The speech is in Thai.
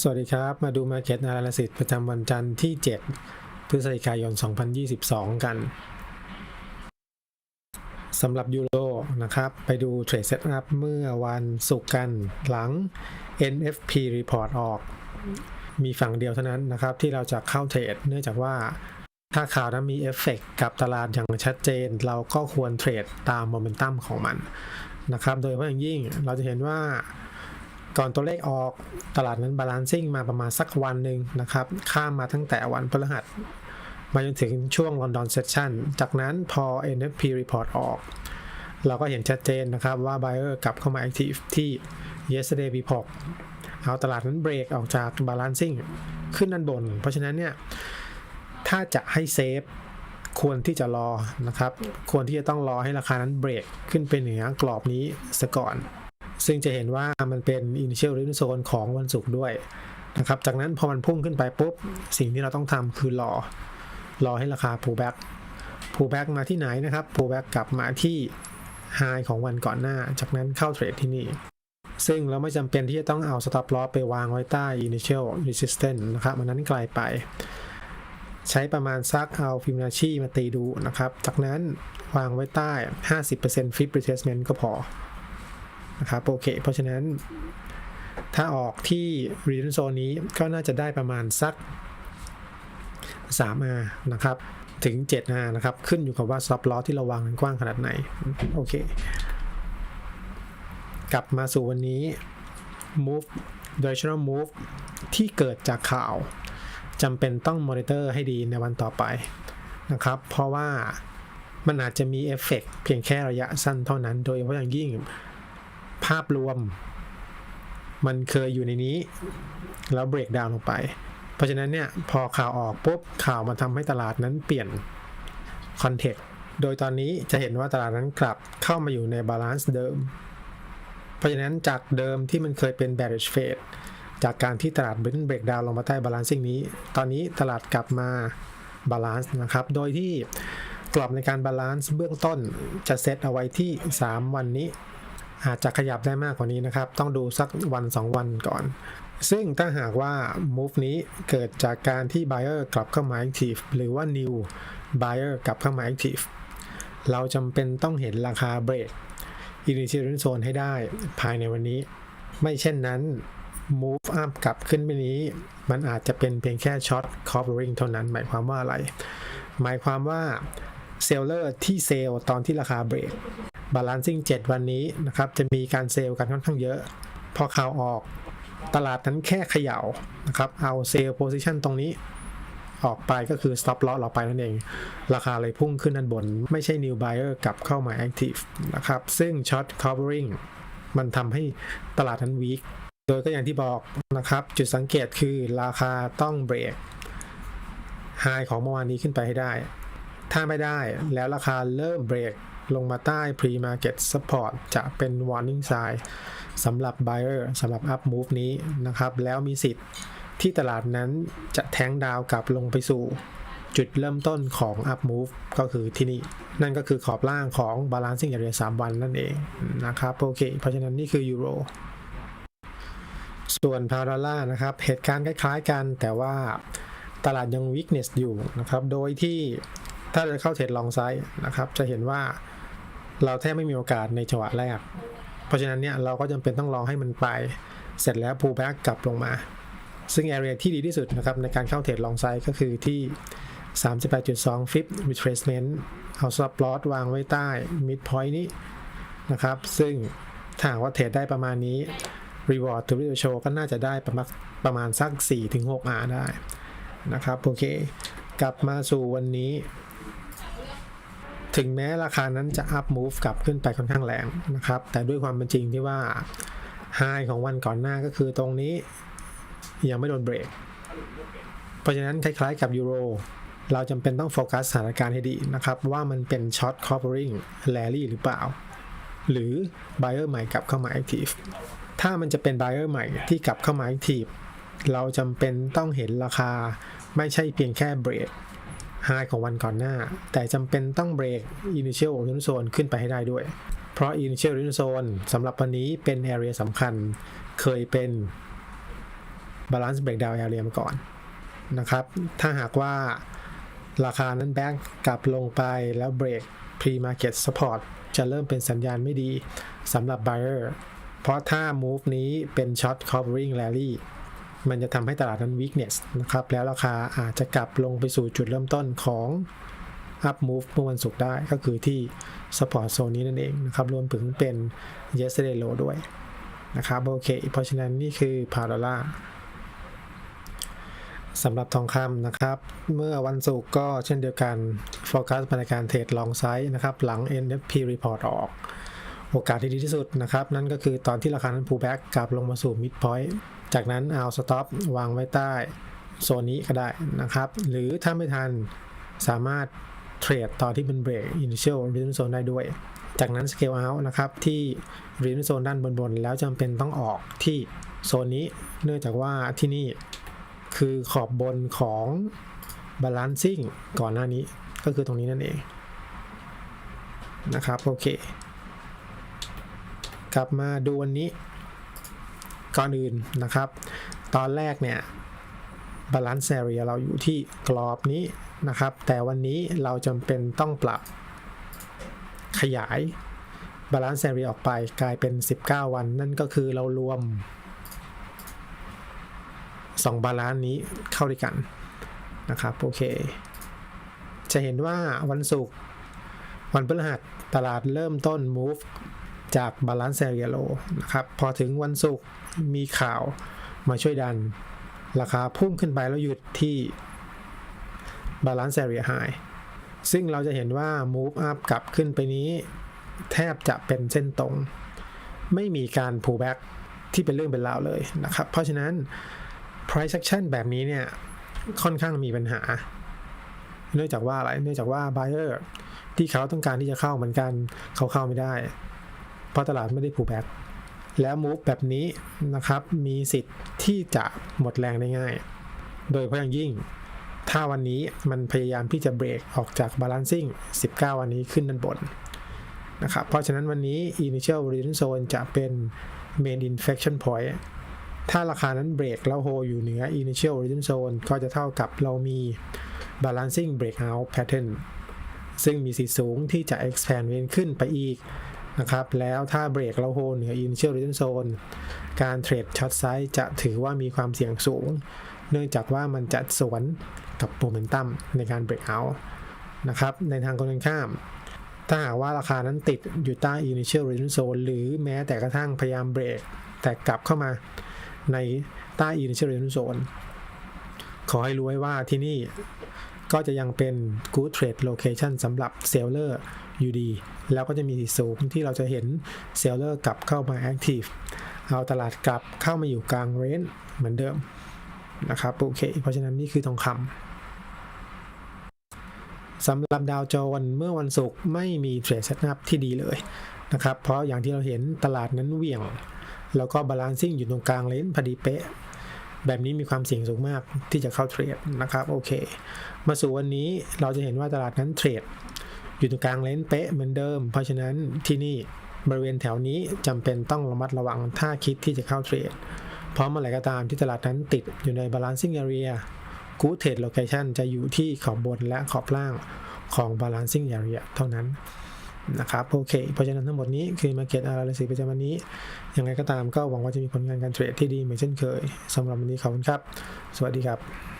สวัสดีครับ มาดู Market Analysis ประจำวันจันทร์ที่ 7 พฤศจิกายน 2022 กันสำหรับยูโรนะครับ ไปดูเทรดเซตอัพเมื่อวันศุกร์กันหลัง NFP report ออก มีฝั่งเดียวเท่านั้นนะครับ ที่เราจะเข้าเทรด เนื่องจากว่าถ้าข่าวนั้นมีเอฟเฟกกับตลาดอย่างชัดเจน เราก็ควรเทรดตามโมเมนตัมของมันนะครับ โดยเฉพาะอย่างยิ่งเราจะเห็นว่า ก่อนตัวเลขออกตลาดนั้นบาลานซิ่งมาประมาณสักวันหนึ่งนะครับ ข้ามมาตั้งแต่วันพฤหัส มาจนถึงช่วงลอนดอนเซสชันจากนั้นพอ NFP report ออก เราก็เห็นชัดเจนนะครับว่า buyer กลับเข้ามา active ที่ yesterday report เอาตลาดนั้นเบรกออกจาก balancing ขึ้นด้านบน เพราะฉะนั้นเนี่ย ถ้าจะให้เซฟควรที่จะรอนะครับ ควรที่จะต้องรอให้ราคานั้นเบรกขึ้นไปเหนือกรอบนี้ซะก่อน ซึ่งจะเห็นว่ามันเป็น initial return zone ของวันศุกร์ด้วยนะครับ จากนั้นพอมันพุ่งขึ้นไปปุ๊บ สิ่งที่เราต้องทำคือรอ รอให้ราคา pullback pullback มาที่ไหนนะครับ pullback กลับมาที่ high ของวันก่อนหน้า จากนั้นเข้าเทรดที่นี่ ซึ่งเราไม่จำเป็นที่จะต้องเอา stop loss ไปวางไว้ใต้ initial resistance นะครับมันนั้นไกลไป ใช้ประมาณซักเอาฟิมนาชีมาตีดูนะครับ จากนั้นวางไว้ใต้ 50% flip retracement ก็พอ นะครับโอเค เพราะฉะนั้น ถ้าออกที่ return zone นี้ก็น่าจะได้ประมาณสัก 3R นะครับ ถึง 7R นะครับ ขึ้นอยู่กับว่า stop loss ที่เราวางมันกว้างขนาดไหน โอเค กลับมาสู่วันนี้ move directional move ที่เกิดจากข่าวจำเป็นต้องมอนิเตอร์ให้ดีในวันต่อไปนะครับ เพราะว่ามันอาจจะมีเอฟเฟกเพียงแค่ระยะสั้นเท่านั้น โดยเฉพาะอย่างยิ่ง ภาพรวม มันเคยอยู่ในนี้ แล้วเบรกดาวลงไป เพราะฉะนั้นเนี่ย พอข่าวออกปุ๊บข่าวมันทำให้ตลาดนั้นเปลี่ยนคอนเทกต์โดยตอนนี้จะเห็นว่าตลาดนั้นกลับเข้ามาอยู่ในบาลานซ์เดิม เพราะฉะนั้นจากเดิมที่มันเคยเป็น bearish phase จากการที่ตลาดเบรนเบรกดาวลงมาใต้บาลานซิ่งนี้ ตอนนี้ตลาดกลับมาบาลานซ์นะครับ โดยที่กรอบในการบาลานซ์เบื้องต้นจะเซตเอาไว้ที่ 3 วันนี้ อาจจะขยับได้มากกว่านี้นะครับ ต้องดูสักวัน 2 วันก่อน ซึ่งถ้าหากว่า move นี้เกิดจากการที่ buyer กลับเข้ามา active หรือว่า new buyer กลับเข้ามา active เราจำเป็นต้องเห็นราคาเบรก initial zone ให้ได้ภายในวันนี้ ไม่เช่นนั้น move up กลับขึ้นไปนี้ มันอาจจะเป็นเพียงแค่ short covering เท่านั้น หมายความว่าอะไร หมายความว่าเซลเลอร์ที่เซลตอนที่ราคาเบรก balancing 7 วันนี้นะครับ จะมีการเซลล์กันค่อนข้างเยอะ พอข่าวออกตลาดนั้นแค่เขย่านะครับ เอาเซลล์ position ตรงนี้ออกไปก็คือ stop loss เราไปนั่นเอง ราคาเลยพุ่งขึ้นด้านบน ไม่ใช่ new buyer กลับเข้ามา active นะครับ ซึ่ง short covering มันทำให้ตลาดนั้น weak โดยก็อย่างที่บอกนะครับ จุดสังเกตคือราคาต้องเบรกไฮของเมื่อวานนี้ขึ้นไปให้ได้ ถ้าไม่ได้แล้วราคาเริ่มเบรก ลงมาใต้ pre market support จะเป็น warning sign สำหรับ buyer สำหรับ up move นี้นะครับ แล้วมีสิทธิ์ที่ตลาดนั้นจะแทงดาวกลับลงไปสู่จุดเริ่มต้นของ up move ก็คือที่นี่ นั่นก็คือขอบล่างของ balancing area 3 วันนั่นเองนะครับโอเค เพราะฉะนั้นนี่คือยูโรส่วนพาวดอลลานะครับ เหตุการณ์คล้ายๆกัน แต่ว่าตลาดยัง weakness อยู่นะครับ โดยที่ถ้าจะเข้าเทรดลองไซด์นะครับ จะเห็นว่า เราแทบไม่มีโอกาสในจังหวะแรก เพราะฉะนั้นเนี่ยเราก็จำเป็นต้องรอให้มันไป เสร็จแล้ว pull back กลับลงมา ซึ่ง area ที่ดีที่สุดนะครับในการเข้าเทรดลองไซด์ก็คือที่ 38.2 f i p retracement เอา stop loss วางไว้ใต้ mid point นี้นะครับ ซึ่งถ้าว่าเทรดได้ประมาณนี้ reward to video show ก็น่าจะได้ประมาณประมาณสัก 4-6 R ได้นะครับ โอเค กลับมาสู่วันนี้ ถึงแม้ราคานั้นจะ up move กลับขึ้นไปค่อนข้างแรงนะครับ แต่ด้วยความเป็นจริงที่ว่า high ของวันก่อนหน้าก็คือตรงนี้ยังไม่โดนเบรก เพราะฉะนั้นคล้ายๆกับยูโรเราจำเป็นต้องโฟกัสสถานการณ์ให้ดีนะครับ ว่ามันเป็น short covering rally หรือเปล่า หรือ buyer ใหม่กลับเข้ามา active ถ้ามันจะเป็น buyer ใหม่ที่กลับเข้ามา active เราจำเป็นต้องเห็นราคาไม่ใช่เพียงแค่เบรก high ของวันก่อนหน้า แต่จำเป็นต้องเบรก initial return zone ขึ้นไปให้ได้ด้วย เพราะ initial return zone สำหรับวันนี้เป็น area สำคัญ เคยเป็น balance breakdown area มาก่อนนะครับ ถ้าหากว่าราคานั้นแบงกลับลงไปแล้วเบรก pre market support จะเริ่มเป็นสัญญาณไม่ดีสำหรับ buyer เพราะถ้า move นี้เป็น short covering rally มันจะทำให้ตลาดนั้น weakness นะครับ แล้วราคาอาจจะกลับลงไปสู่จุดเริ่มต้นของ up move เมื่อวันศุกร์ได้ก็คือที่ support zone นี้นั่นเองนะครับ รวมถึงเป็น yesterday low ด้วยนะครับโอเค เพราะฉะนั้นนี่คือพาราล่าสำหรับทองคำนะครับ เมื่อวันศุกร์ก็เช่นเดียวกัน forecast ในการเทรด long side นะครับ หลัง NFP report ออก โอกาสที่ดีที่สุดนะครับ นั่นก็คือตอนที่ราคานั้น pullback กลับลงมาสู่ midpoint จากนั้นเอา stop วางไว้ใต้โซนนี้ก็ได้นะครับ หรือถ้าไม่ทันสามารถเทรดตอนที่เป็นเบรก initial resistance zone ได้ด้วย จากนั้น scale out นะครับ ที่ resistance zone ด้านบนๆ แล้วจำเป็นต้องออกที่โซนนี้ เนื่องจากว่าที่นี่คือขอบบนของ balancing ก่อนหน้านี้ก็คือตรงนี้นั่นเองนะครับ โอเค กลับมาดูวันนี้ ก่อนอื่นนะครับ ตอนแรกเนี่ย balance area เราอยู่ที่กรอบนี้นะครับ แต่วันนี้เราจำเป็นต้องปรับขยาย balance area ออกไปกลายเป็น 19 วัน นั่นก็คือเรารวม 2 บาลานซ์นี้เข้าด้วยกันนะครับ โอเค จะเห็นว่าวันศุกร์วันพฤหัสตลาดเริ่มต้น move จาก balance area low นะครับพอถึงวันศุกร์มีข่าวมาช่วยดัน ราคาพุ่งขึ้นไปแล้วหยุดที่ balance area high ซึ่งเราจะเห็นว่า move up กลับขึ้นไปนี้ แทบจะเป็นเส้นตรง ไม่มีการ pull back ที่เป็นเรื่องเป็นราวเลยนะครับ เพราะฉะนั้น price action แบบนี้เนี่ย ค่อนข้างมีปัญหา เนื่องจากว่าอะไร เนื่องจากว่า buyer ที่เขาต้องการที่จะเข้าเหมือนกัน เขาเข้าไม่ได้ เพราะตลาดไม่ได้ pull back แล้ว move แบบนี้นะครับมีสิทธิ์ที่จะหมดแรงได้ง่าย โดยเฉพาะอย่างยิ่ง ถ้าวันนี้มันพยายามที่จะเบรกออกจาก balancing 19 วันนี้ขึ้นด้านบนนะครับเพราะฉะนั้นวันนี้ initial resistance zone จะเป็น main inflection point ถ้าราคานั้นเบรกแล้วโฮอยู่เหนือ initial resistance zone ก็จะเท่ากับเรามี balancing breakout pattern ซึ่งมีสิทธิ์สูงที่จะ expand range ขึ้นไปอีก นะครับ แล้วถ้าเบรกแล้วโฮเหนือ initial resistance zone การเทรดช็อตไซส์จะถือว่ามีความเสี่ยงสูง เนื่องจากว่ามันจะสวนกับโมเมนตัมในการ breakout นะครับ ในทางตรงกันข้าม ถ้าหากว่าราคานั้นติดอยู่ใต้ initial resistance zone หรือแม้แต่กระทั่งพยายามเบรก แต่กลับเข้ามาในใต้ initial resistance zone ขอให้รู้ไว้ว่าที่นี่ก็จะยังเป็น good trade location สำหรับ seller อยู่ดี แล้วก็จะมีสูงที่เราจะเห็น seller กลับเข้ามา active เอาตลาดกลับเข้ามาอยู่กลาง range เหมือนเดิมนะครับโอเค เพราะฉะนั้นนี่คือทองคำสำหรับดาวโจนเมื่อวันศุกร์ไม่มีเทรดเซตอัพที่ดีเลยนะครับ เพราะอย่างที่เราเห็นตลาดนั้นเหวี่ยง แล้วก็บาลานซิ่งอยู่ตรงกลางเลนพอดีเป๊ะ แบบนี้มีความเสี่ยงสูงมากที่จะเข้าเทรดนะครับโอเค มาสู่วันนี้เราจะเห็นว่าตลาดนั้นเทรด อยู่ตรงกลางเลนเป๊ะเหมือนเดิม เพราะฉะนั้นที่นี่บริเวณแถวนี้จำเป็นต้องระมัดระวังถ้าคิดที่จะเข้าเทรด เพราะเมื่อไหร่ก็ตามที่ตลาดนั้นติดอยู่ใน balancing area good trade location จะอยู่ที่ขอบบนและขอบล่างของ balancing area เท่านั้นนะครับโอเคเพราะฉะนั้นทั้งหมดนี้คือ Market Analysis ประจำวันนี้ ยังไงก็ตามก็หวังว่าจะมีผลงานการเทรดที่ดีเหมือนเช่นเคยสำหรับวันนี้ขอบคุณครับ สวัสดีครับ